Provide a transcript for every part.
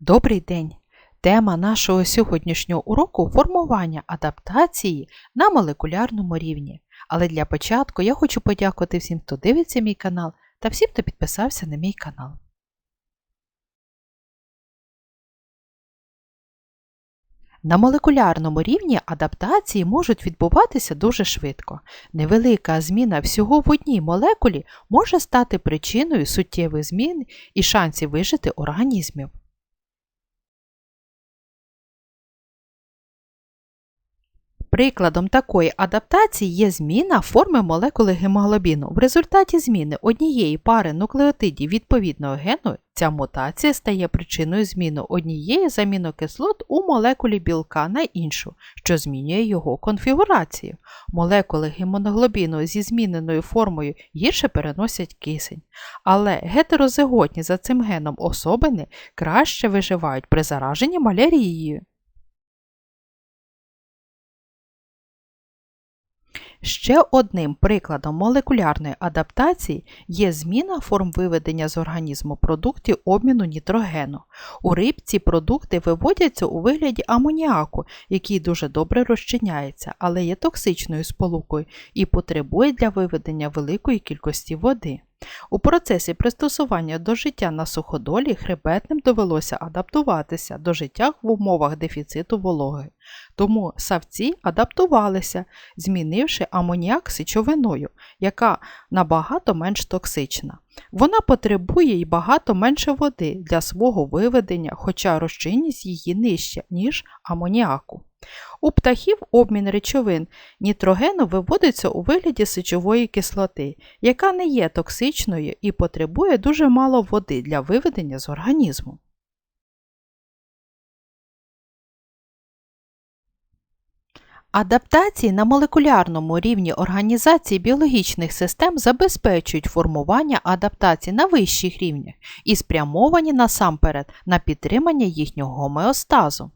Добрий день! Тема нашого сьогоднішнього уроку формування адаптації на молекулярному рівні. Але для початку я хочу подякувати всім, хто дивиться мій канал та всім, хто підписався на мій канал. На молекулярному рівні адаптації можуть відбуватися дуже швидко. Невелика зміна всього в одній молекулі може стати причиною суттєвих змін і шансів вижити організмів. Прикладом такої адаптації є зміна форми молекули гемоглобіну. В результаті зміни однієї пари нуклеотидів відповідного гену ця мутація стає причиною зміни однієї з амінокислот у молекулі білка на іншу, що змінює його конфігурацію. Молекули гемоглобіну зі зміненою формою гірше переносять кисень, але гетерозиготні за цим геном особини краще виживають при зараженні малярією. Ще одним прикладом молекулярної адаптації є зміна форм виведення з організму продуктів обміну нітрогену. У риб ці продукти виводяться у вигляді амоніаку, який дуже добре розчиняється, але є токсичною сполукою і потребує для виведення великої кількості води. У процесі пристосування до життя на суходолі хребетним довелося адаптуватися до життя в умовах дефіциту вологи. Тому савці адаптувалися, змінивши амоніак сечовиною, яка набагато менш токсична. Вона потребує й багато менше води для свого виведення, хоча розчинність її нижча, ніж амоніаку. У птахів обмін речовин нітрогену виводиться у вигляді сечової кислоти, яка не є токсичною і потребує дуже мало води для виведення з організму. Адаптації на молекулярному рівні організації біологічних систем забезпечують формування адаптацій на вищих рівнях і спрямовані насамперед на підтримання їхнього гомеостазу.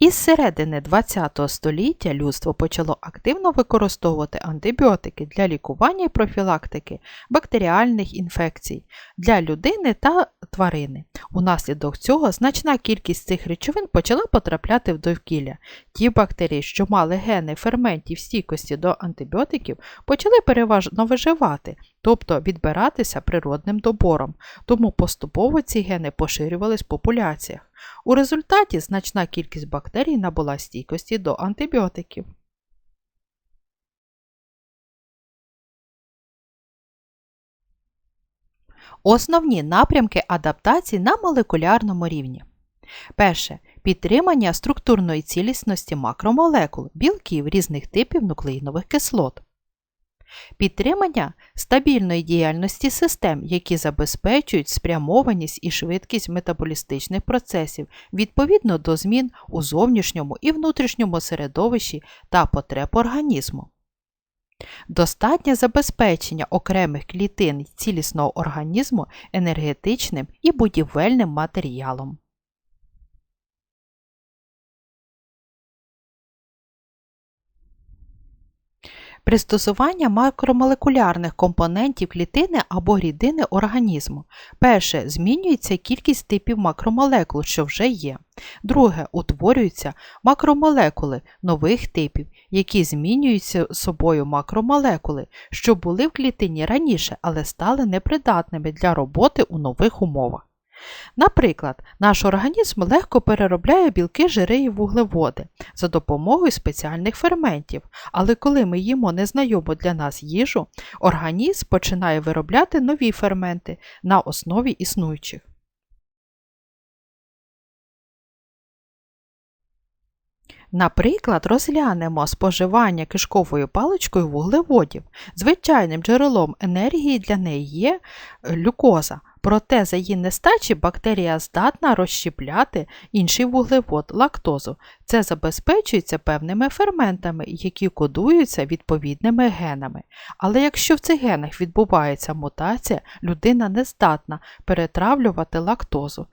Із середини ХХ століття людство почало активно використовувати антибіотики для лікування і профілактики бактеріальних інфекцій для людини та тварини. Унаслідок цього значна кількість цих речовин почала потрапляти в довкілля. Ті бактерії, що мали гени ферментів стійкості до антибіотиків, почали переважно виживати, тобто відбиратися природним добором, тому поступово ці гени поширювались в популяціях. У результаті значна кількість бактерій набула стійкості до антибіотиків. Основні напрямки адаптації на молекулярному рівні. Перше. Підтримання структурної цілісності макромолекул, білків різних типів нуклеїнових кислот. Підтримання стабільної діяльності систем, які забезпечують спрямованість і швидкість метаболістичних процесів відповідно до змін у зовнішньому і внутрішньому середовищі та потреб організму. Достатнє забезпечення окремих клітин цілісного організму енергетичним і будівельним матеріалом. Пристосування макромолекулярних компонентів клітини або рідини організму. Перше. Змінюється кількість типів макромолекул, що вже є. Друге. Утворюються макромолекули нових типів, які змінюються собою макромолекули, що були в клітині раніше, але стали непридатними для роботи у нових умовах. Наприклад, наш організм легко переробляє білки, жири і вуглеводи за допомогою спеціальних ферментів, але коли ми їмо незнайому для нас їжу, організм починає виробляти нові ферменти на основі існуючих. Наприклад, розглянемо споживання кишковою паличкою вуглеводів. Звичайним джерелом енергії для неї є глюкоза, Проте за її нестачі бактерія здатна розщепляти інший вуглевод лактозу. Це забезпечується певними ферментами, які кодуються відповідними генами. Але якщо в цих генах відбувається мутація, людина не здатна перетравлювати лактозу.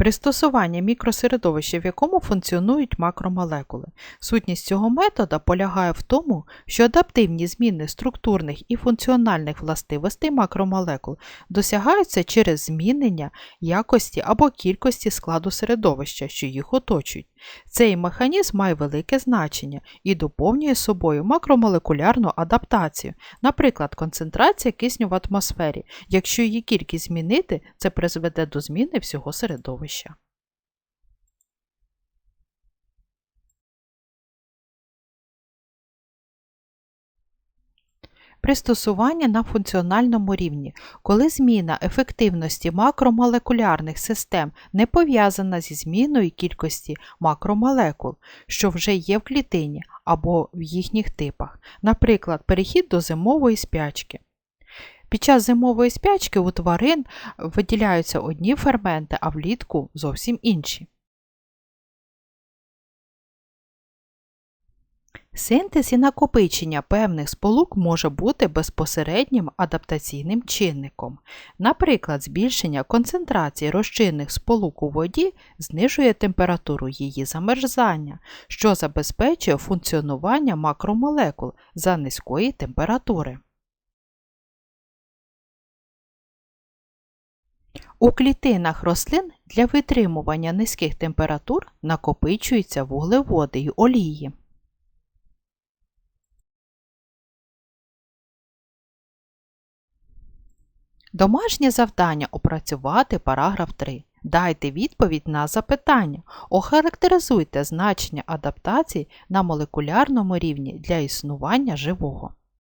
Пристосування мікросередовища, в якому функціонують макромолекули. Сутність цього метода полягає в тому, що адаптивні зміни структурних і функціональних властивостей макромолекул досягаються через змінення якості або кількості складу середовища, що їх оточують. Цей механізм має велике значення і доповнює собою макромолекулярну адаптацію, наприклад, концентрація кисню в атмосфері. Якщо її кількість змінити, це призведе до зміни всього середовища. Пристосування на функціональному рівні, коли зміна ефективності макромолекулярних систем не пов'язана зі зміною кількості макромолекул, що вже є в клітині або в їхніх типах, наприклад, перехід до зимової спячки. Під час зимової спячки у тварин виділяються одні ферменти, а влітку зовсім інші. Синтез і накопичення певних сполук може бути безпосереднім адаптаційним чинником. Наприклад, збільшення концентрації розчинних сполук у воді знижує температуру її замерзання, що забезпечує функціонування макромолекул за низької температури. У клітинах рослин для витримування низьких температур накопичуються вуглеводи й олії. Домашнє завдання опрацювати параграф 3. Дайте відповідь на запитання. Охарактеризуйте значення адаптації на молекулярному рівні для існування живого.